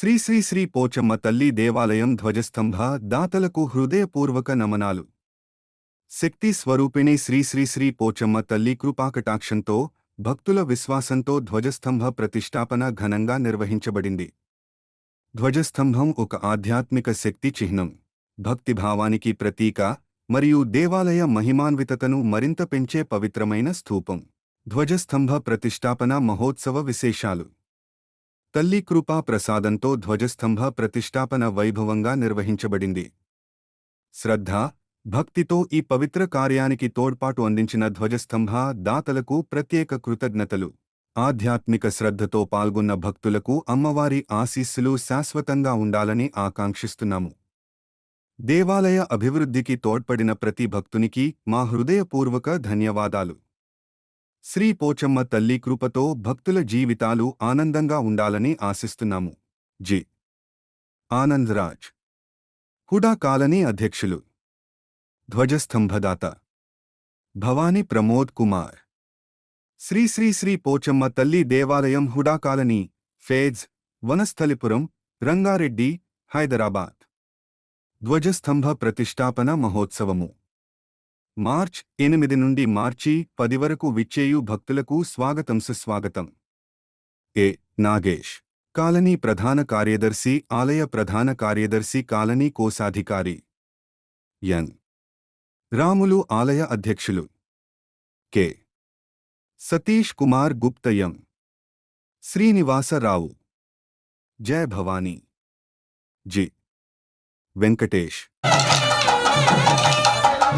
శ్రీ శ్రీ శ్రీ పోచమ్మ తల్లి దేవాలయం ధ్వజస్తంభ దాతలకు హృదయపూర్వక నమనాలు. శక్తి స్వరూపిణి శ్రీ శ్రీ శ్రీ పోచమ్మ తల్లి కృపాకటాక్షంతో భక్తుల విశ్వాసంతో ధ్వజస్తంభ ప్రతిష్టాపన ఘనంగా నిర్వహించబడింది. ధ్వజస్తంభం ఒక ఆధ్యాత్మిక శక్తి చిహ్నం. భక్తిభావానికి ప్రతీక మరియు దేవాలయ మహిమాన్వితతను మరింత పెంచే పవిత్రమైన స్థూపం. ధ్వజస్తంభ ప్రతిష్టాపన మహోత్సవ విశేషాలు. తల్లి కృపా ప్రసాదంతో ధ్వజస్తంభ ప్రతిష్టాపన వైభవంగా నిర్వహించబడింది. శ్రద్ధ భక్తితో ఈ పవిత్ర కార్యానికి తోడ్పాటు అందించిన ధ్వజస్తంభ దాతలకు ప్రత్యేక కృతజ్ఞతలు. ఆధ్యాత్మిక శ్రద్ధతో పాల్గొన్న భక్తులకు అమ్మవారి ఆశీస్సులు శాశ్వతంగా ఉండాలని ఆకాంక్షిస్తున్నాము. దేవాలయ అభివృద్ధికి తోడ్పడిన ప్రతి భక్తునికి మా హృదయపూర్వక ధన్యవాదాలు. శ్రీ పోచమ్మ తల్లి కృపతో భక్తుల జీవితాలు ఆనందంగా ఉండాలని ఆశిస్తున్నాము. జి. ఆనందరాజ్. హుడా కాలనీ అధ్యక్షులు. ధ్వజస్తంభదాత. భవానీ ప్రమోద్ కుమార్. శ్రీ శ్రీ శ్రీ పోచమ్మ తల్లి దేవాలయం హుడా కాలనీ ఫేజ్ వనస్థలిపురం రంగారెడ్డి హైదరాబాద్. ధ్వజస్తంభ ప్రతిష్టాపన మహోత్సవము. మార్చ్ ఎనిమిది నుండి మార్చి పది వరకు విచ్చేయు భక్తులకు స్వాగతం సుస్వాగతం. ఏ నాగేష్ కాలనీ ప్రధాన కార్యదర్శి ఆలయ ప్రధాన కార్యదర్శి కాలనీ కోశాధికారి. ఎన్. రాములు ఆలయ అధ్యక్షులు. కె. సతీష్ కుమార్ గుప్తయం శ్రీనివాసరావు జయ భవానీ. జి. వెంకటేష్.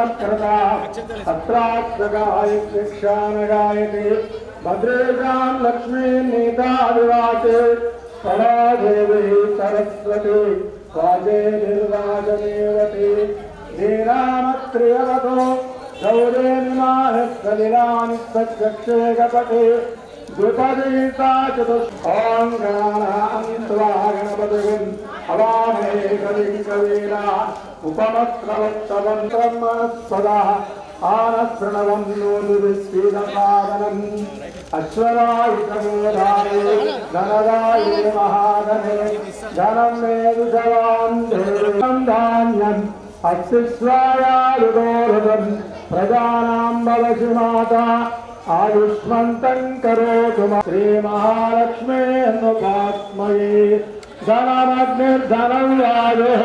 సమత్కృతా అత్రాక్షగాయక్షానగాయతే భద్రేషాం లక్ష్మీ నీతాదివాసే సదా దేవి సరస్వతి వాజే నిర్వాజమేవతి శ్రీరామత్రియవతో గౌరే నిమాహస్తలిలాని సత్యక్షేగపతే ద్విపదీతా చతుష్టాం గణానాం త్వా గణపతిం అవామే కవిం కవీనా ఉపమత్రవత్తవంతం उपमत्रवत्तवन्तमनस्पदा आनप्रणवं नोनुविश्वेदपादनम् अश्वरायुतमोधारे धनराये महाधने धनं मे विधवान् धान्यम् अक्षिस्वायायुगोरदम् प्रजानां भवसि माता आयुष्मन्तं करोतु श्रीमहालक्ष्मे अनुपात्मये धनमग्निर्धनं राजः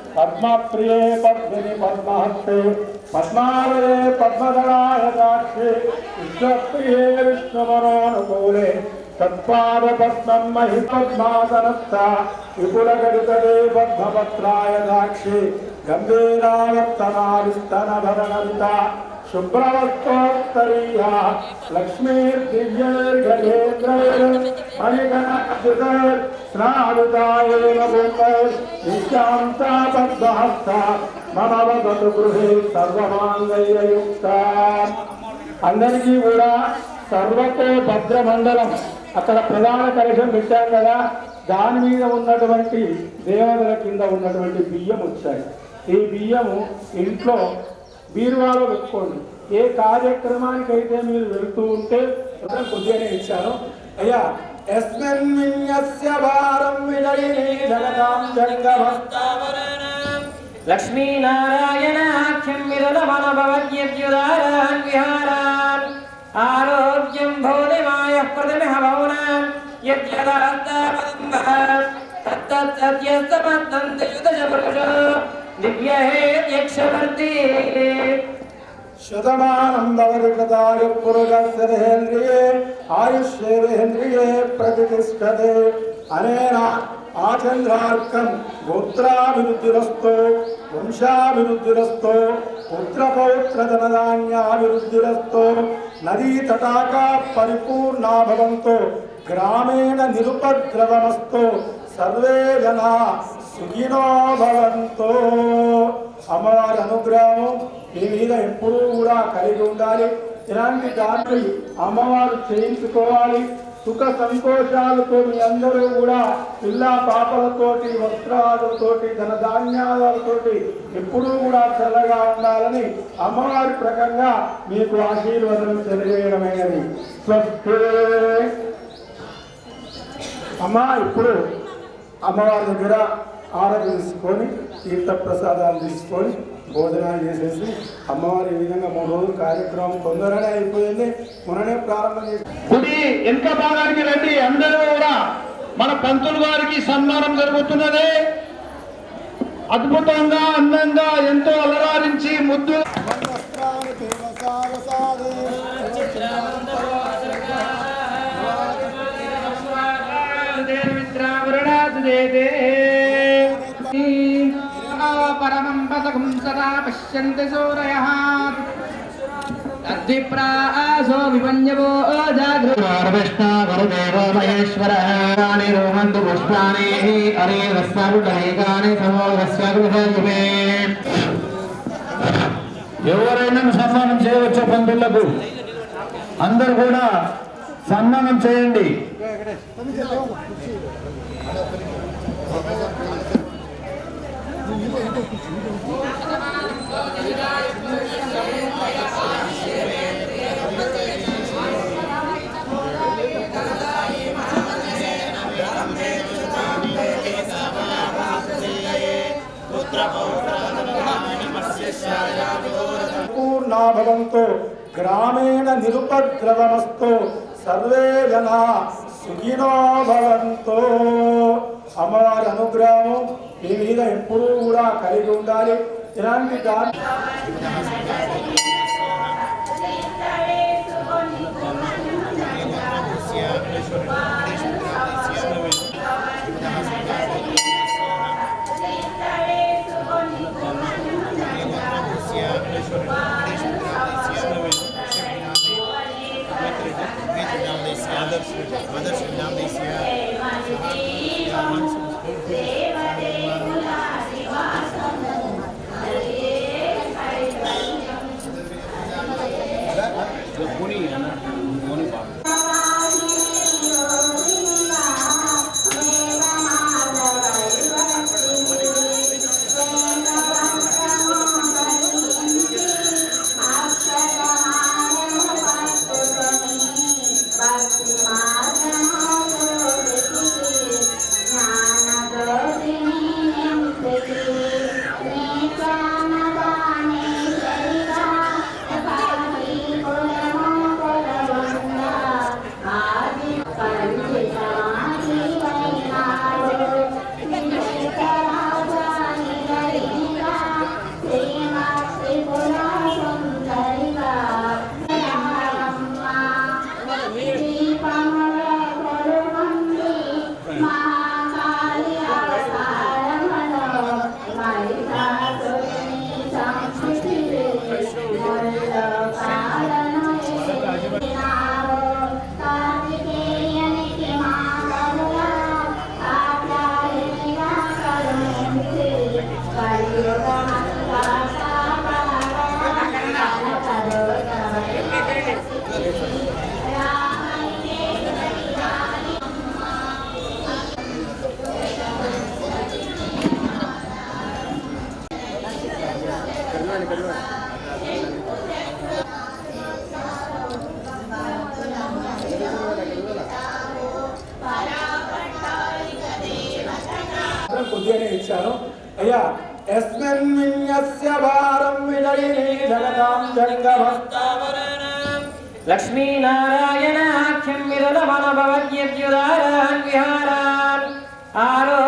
పద్మప్రియే పద్మిని పద్మహస్తే పద్మావరే పద్మధరాయ సాక్షి విశ్వప్రియే విష్ణుమనోనుకూలే తత్పాద పద్మం మహి పద్మాసనస్థ విపులగడితలే పద్మపత్రాయ సాక్షి. గంభీరావర్తనావిస్తన భరణంత శుభ్రవస్తోత్తరీయ లక్ష్మీర్దివ్యేర్ఘనేత్రైర్మణిగణాయుతైర్ నిశాంతాబద్ధహస్త మమ వదతు గృహే అందరికీ కూడా సర్వతో భద్రమండలం అక్కడ ప్రధాన కలశం పెట్టాం కదా దాని మీద ఉన్నటువంటి దేవతల కింద ఉన్నటువంటి బియ్యం వచ్చాయి ఈ బియ్యము ఇంట్లో బీరువాలో పెట్టుకోండి ఏ కార్యక్రమానికైతే మీరు వెళ్తూ ఉంటే అక్కడ కొద్దిగానే ఇచ్చాను అయ్యా ఎస్మిన్ విన్యస్య భారం విజయిని జగదాం జంగమస్తావరణం లక్ష్మీనారాయణాఖ్యం విరదమనభవద్యుదారాన్ విహారాన్ ఆరోగ్యం భౌతిమాయ ప్రతిమహ భవనాన్ యద్యదాత్తాపదంబః తత్తత్సత్యస్తమత్తంతి యుతజపురుషో దివ్యహేత్యక్షవర్తి శతమానం భవతి పురుషేంద్రియే ఆయుష్యేంద్రియే ప్రతిష్టతే అనేన ఆచంద్రార్కం గోత్రాభివృద్ధిరస్తో వంశాభివృద్ధిరస్తో పుత్రపౌత్రధనధాన్యాభివృద్ధిరస్తో నదీ తటాకా పరిపూర్ణా భవంతో గ్రామేణ నిరుపద్రవమస్తో సర్వే జనా సుఖినో భవంతో అమ్మవారి అనుగ్రహము మీ మీద ఎప్పుడూ కూడా కలిగి ఉండాలి. ఇలాంటి దాన్ని అమ్మవారు చేయించుకోవాలి. సుఖ సంతోషాలతో మీ అందరూ కూడా పిల్లా పాపలతోటి వస్త్రాలతోటి ధనధాన్యాలతోటి ఎప్పుడూ కూడా చల్లగా ఉండాలని అమ్మవారి ప్రకంగా మీకు ఆశీర్వదనం తెలియజేయడమైనది. స్వస్తి. అమ్మ ఇప్పుడు అమ్మవారి దగ్గర ఆరాధించుకొని తీర్థ ప్రసాదాలు తీసుకొని భోజనాలు చేసేసి అమ్మవారి ఈ విధంగా మూడు రోజులు కార్యక్రమం తొందరనే అయిపోయింది. మొన్ననే ప్రారంభం చేసి గుడి వెనుక భాగానికి రండి. అందరూ కూడా మన పంతులు గారికి సన్మానం జరుగుతున్నది. అద్భుతంగా అందంగా ఎంతో అలరారించి ముద్దు సదా పశ్యంతి సూరయః తద్విప్రాసో విపన్యవో జాగృత విష్ణ గురుదేవ మహేశ్వర రోహంతు పుష్పాణి హరే రస్మాకుటనేకాని సమోదస్యాకుమే ఎవరైనా సన్మానం చేయవచ్చు పంతులకు అందరు కూడా సన్మానం చేయండి. పూర్ణా భవంతు గ్రామేణ నిరుపద్రవమస్తు సర్వే జనా సుఖినో భవంతు. అమ్మవారి అనుగ్రహము మీ మీద ఎప్పుడూ కూడా కలిగి ఉండాలి ఇలాంటి దాని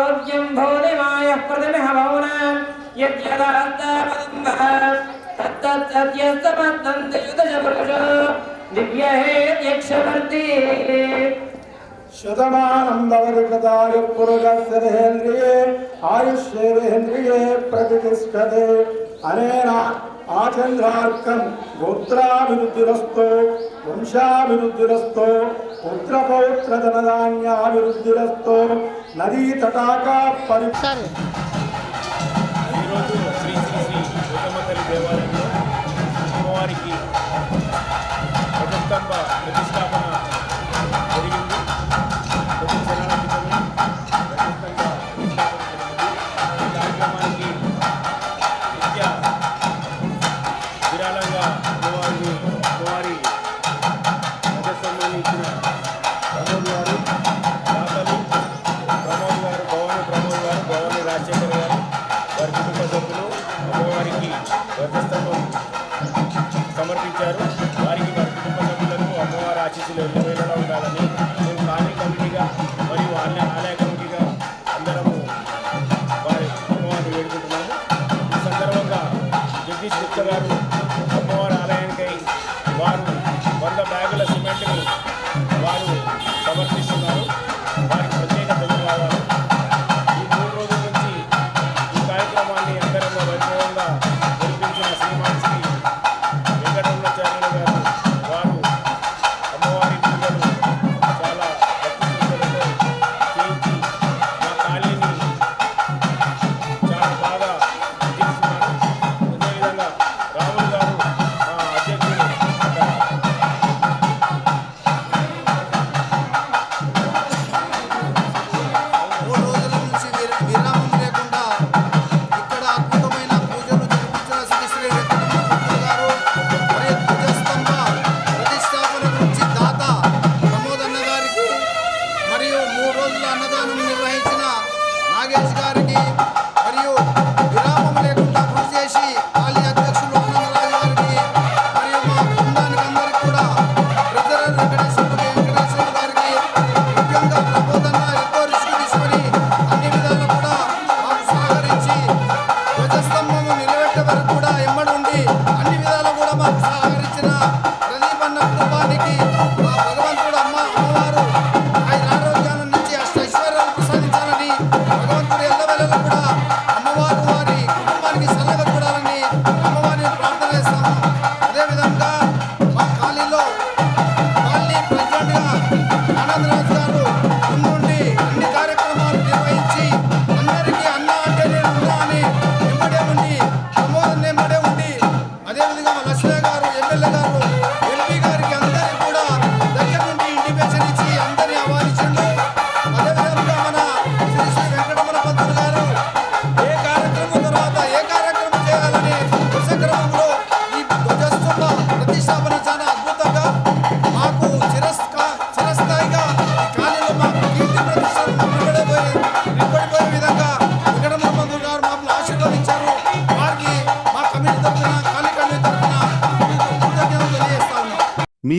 भोनिमाय प्रतिमिह भवनाम् यद्यदान्तापदम्बः तत्तद्यस्तमद्दन्तयुतजपुरुषो दिव्यहेद्यक्षवर्ति शतमानन्दवरिकृताय पुरुषस्यदेहेन्द्रिये आयुष्येवेन्द्रिये प्रतिष्ठते अनेन ఆచంద్రార్కం గోత్రాభివృద్ధిరస్తో వంశాభివృద్ధిరస్తో పుత్రపౌత్రధనధాన్యాభివృద్ధిరస్తో నదీ తటాక పరి సమర్పించారు. వారికి వారి కుటుంబ సభ్యులకు అమ్మవారి ఆశీస్సులు ఎల్లవేళలా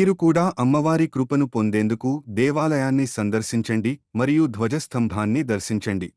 మీరు కూడా అమ్మవారి కృపను పొందేందుకు దేవాలయాన్ని సందర్శించండి మరియు ధ్వజస్తంభాన్ని దర్శించండి.